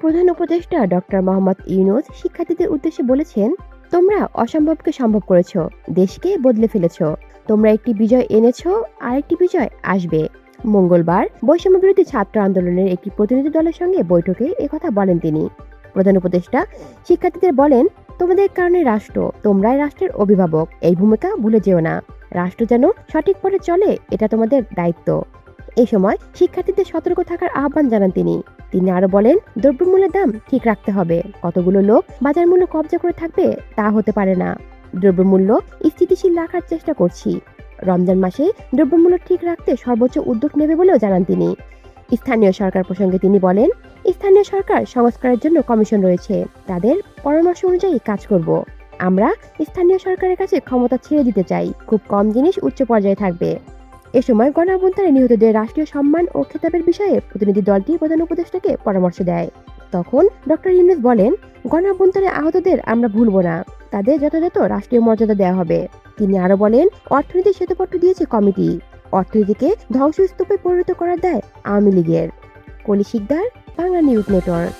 প্রধান উপদেষ্টা ডক্টর মোহাম্মদ ইউনুস শিক্ষার্থীদের উদ্দেশ্যে বলেছেন, তোমরা অসম্ভবকে সম্ভব করেছ, দেশকে বদলে ফেলেছো। তোমরা একটি বিজয় এনেছো, আরেকটি বিজয় আসবে। মঙ্গলবার বৈষম্য বিরোধী ছাত্র আন্দোলনের একটি প্রতিনিধি দলের সঙ্গে বৈঠকে একথা বলেন তিনি। প্রধান উপদেষ্টা শিক্ষার্থীদের বলেন, তোমাদের কারণে রাষ্ট্র, তোমরাই রাষ্ট্রের অভিভাবক। এই ভূমিকা ভুলে যেও না। রাষ্ট্র যেন সঠিক পথে চলে, এটা তোমাদের দায়িত্ব। এই সময় শিক্ষার্থীদের সতর্ক থাকার আহ্বান জানান তিনি। তিনি আরও বলেন, দ্রব্যমূল্যের দাম ঠিক রাখতে হবে। কতগুলো লোক বাজার মূল্য কবজা করে থাকবে তা হতে পারে না। দ্রব্যমূল্য স্থিতিশীল রাখার চেষ্টা করছি। রমজান মাসে দ্রব্যমূল্য ঠিক রাখতে সর্বোচ্চ উদ্যোগ নেবে বলেও জানান তিনি। স্থানীয় সরকার প্রসঙ্গে তিনি বলেন, স্থানীয় সরকার সংস্কারের জন্য কমিশন রয়েছে। তাদের পরামর্শ অনুযায়ী কাজ করব। আমরা স্থানীয় সরকারের কাছে ক্ষমতা ছেড়ে দিতে চাই। খুব কম জিনিস উচ্চ পর্যায়ে থাকবে। এ সময় গণঅভ্যুত্থানে নিহতদের রাষ্ট্রীয় সম্মান ও খেতাবের বিষয়ে প্রতিনিধি দলটি প্রধান উপদেষ্টাকে পরামর্শ দেয়। তখন ডক্টর ইউনুস বলেন গণঅভ্যুত্থানে আহতদের আমরা ভুলব না। তাদের যথাযথ রাষ্ট্রীয় মর্যাদা দেওয়া হবে। তিনি আরও বলেন, অর্থনীতি শ্বেতপত্র দিয়েছে কমিটি। অর্থনীতিকে ধ্বংসস্তূপে পরিণত করার দায় আওয়ামী লীগের। কলি শিকদার, বাংলা নিউজ নেটওয়ার্ক।